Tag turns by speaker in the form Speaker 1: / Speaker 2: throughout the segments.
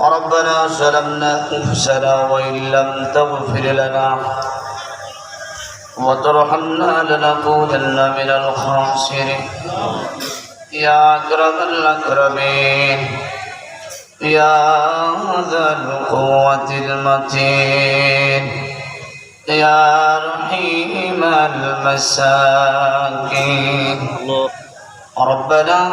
Speaker 1: ربنا ظلمنا أنفسنا وإن لم تغفر لنا وترحمنا لنكونن من الخاسرين. يا أكرم الأكرمين يا ذا القوة المتين يا رحيم المساكين. ربنا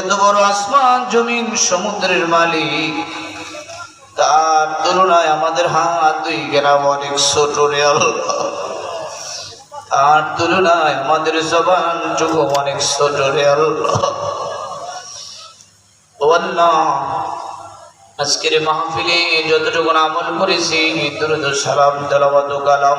Speaker 1: এত বড় আসমান, জমিন, সমুদ্রের মালিক। তার তুলনায় আমাদের হাত দুই গ্রাম অনেক ছোট রে তার তুলনায় আমাদের জবান যুগ অনেক ছোট রে ও আজকের মাহফিলে যতটুকু আমল করেছি, দুরুদ সালাম, তেলাওয়াত কালাম।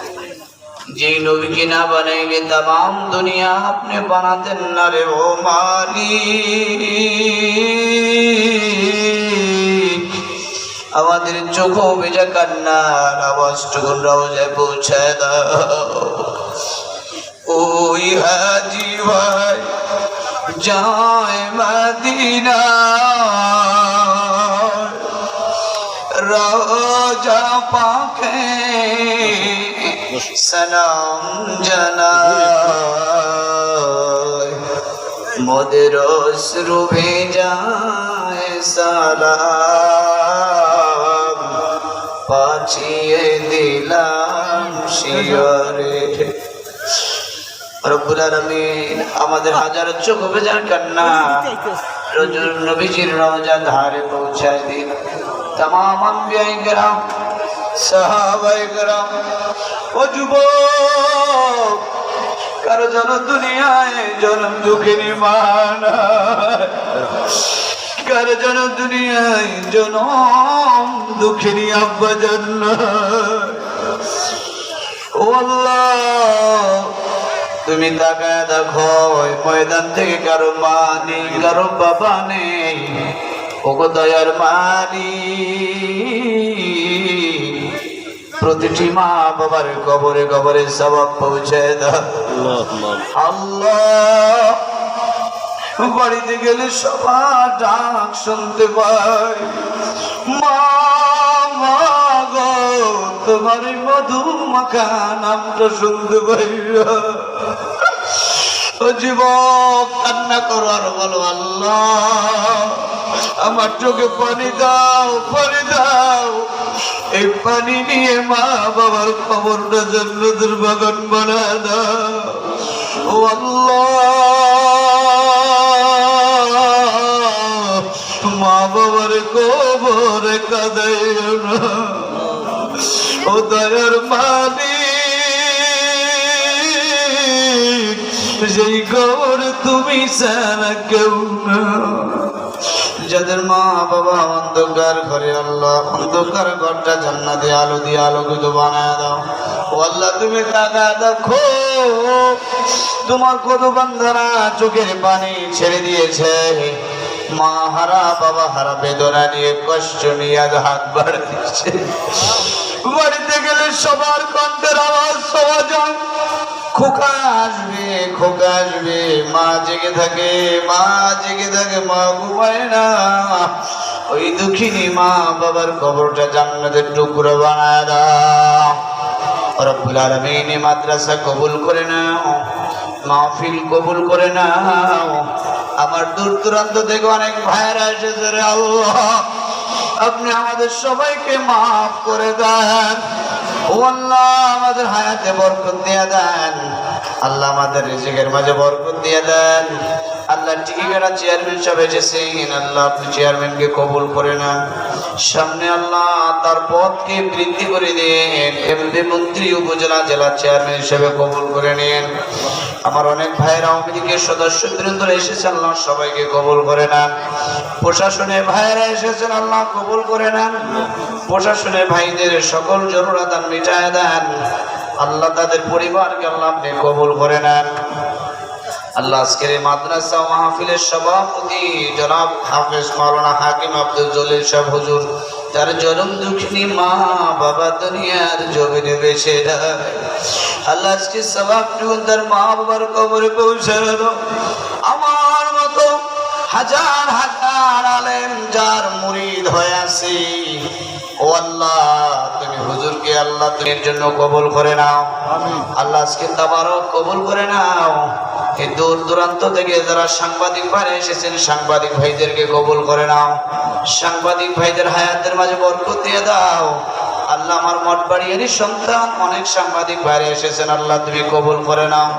Speaker 1: যে নবীকে না বানাইলে তাম দুনিয়া আপনি বানাতেন না রে ও মালি আমাদের চোখ বেজা কান্নার আওয়াজটুকু রওজায় পৌঁছে দাও। ওই হাজি ভাই যায় মদিনা রোজা পাখে সালাম জানায় মোদের অশ্রু ভেজায় সালাম। পাছিয়ে দিলাম শিয়রে। রব্বুল আলামিন আমাদের হাজার চোখ বেজার কান্না রজুল নবীজির রওজা ধারে পৌঁছায় দিন। তাম আম্বিয়াই গ্রাম সাহাবাই গ্রাম ও যুবক, কারও জন দুনিয়ায় জনম দুঃখিনী মান কারও জন দুনিয়ায় জনম দুঃখিনী আব্বা জন্য ও আল্লাহ, তুমি তাকায় দেখো, ওই ময়দান থেকে কারও মা নেই, কারও বাবা নেই, ওগো দয়ার মানি প্রতিটি মা বাবার কবরে কবরে সবাব পৌঁছে আল্লাহ বাড়িতে গেলে সবার ডাক শুনতে পাই। মা গো তোমার মধু মাখা নামটা শুনতে পাই জীব কান্না করো আর বলো আল্লাহ আমার চোখে পানি দাও পানি দাও। এই পানি নিয়ে মা বাবার খবরটা জন্নদের বাগান বানা ও আল্লাহ, মা বাবার গোবর কাদাইও না। ও দয়ার মালিক সেই খবর তুমি সারা কেউ না। যাদের মা বাবা অন্ধকার ঘরে আল্লাহ, অন্ধকার ঘরটা জান্নাতে আলো দিয়ে আলোকিত বানায় দাও। ও আল্লাহ, তুমি কাকা দেখো। তোমার কত বান্ধারা চোখের পানি ছেড়ে দিয়েছে। মা হারা, বাবা হারা বেদনা নিয়ে কষ্ট নিয়ে হাত বাড়িয়েছে। বাড়িতে গেলে সবার কণ্ঠের খোকা আসবে খোকা আসবে। মা জেগে থাকে, মা জেগে থাকে, মা ঘুমায় না। ওই দুঃখিনী মা বাবার কবরটা জান্নাতের টুকরো বানায় দাও। রব্বুল আলামিন মাদ্রাসা কবুল করে নাও, মাহফিল কবুল করে নাও। আমার দূর দূরান্ত থেকে অনেক ভাইয়েরা এসেছে রে আল্লাহ। আপনি আমাদের সবাইকে মাফ করে দেন। আল্লাহ, আমাদের হায়াতে বরকত দিয়ে দেন। আল্লাহ আমাদের রিজিকের মাঝে বরকত দিয়ে দেন। আল্লাহ টিকিগাড়া চেয়ারম্যান সব এসেছেন। আল্লাহ আপনি চেয়ারম্যানকে কবুল করে নেন। সামনে আল্লাহ তার পথকে বৃদ্ধি করে দিন। এমপি, মন্ত্রী, উপজেলা, জেলা চেয়ারম্যান হিসেবে কবুল করে নিন। আমার অনেক ভাইয়েরা আওয়ামী সদস্য বৃন্দ এসেছে, আল্লাহ সবাইকে কবুল করে নেন। প্রশাসনে ভাইয়েরা এসেছেন আল্লাহ কবুল করে নেন। প্রশাসনে ভাইদের সকল জরুরাদান মিটায় দেন। আল্লাহ তাদের পরিবারকে আল্লাহ আপনি কবুল করে নেন। আল্লাহ আজকের মাদ্রাসা মাহফিলের সভাপতি জনাব হাফেজ মাওলানা হাকিম আব্দুল জলিল সাহেব হুজুর তার জনম দুঃখিনী মা বাবা দুনিয়ার জমিনে বেছে আল্লাহ আজকে সবাবটুকু তার মা বাবার কবরে পৌঁছে দেব আমার মতো হাজার হাজার আলেম যার মুরিদ হয়ে আছে। ও আল্লাহ তুমি হুজুরকে আল্লাহ তুমি জন্য কবুল করে নাও। আল্লাহ আজকে তাবারও কবুল করে নাও। এই দূর দূরান্ত থেকে যারা সাংবাদিক ভাইরা এসেছেন সাংবাদিক ভাইদেরকে কবুল করে নাও। সাংবাদিক ভাইদের হায়াতের মাঝে বরকত দিয়ে দাও। আল্লাহ আমার মঠ বাড়ি এরই সন্তান। অনেক সাংবাদিক বাইরে এসেছেন। আল্লাহ তুমি কবুল করে নাও।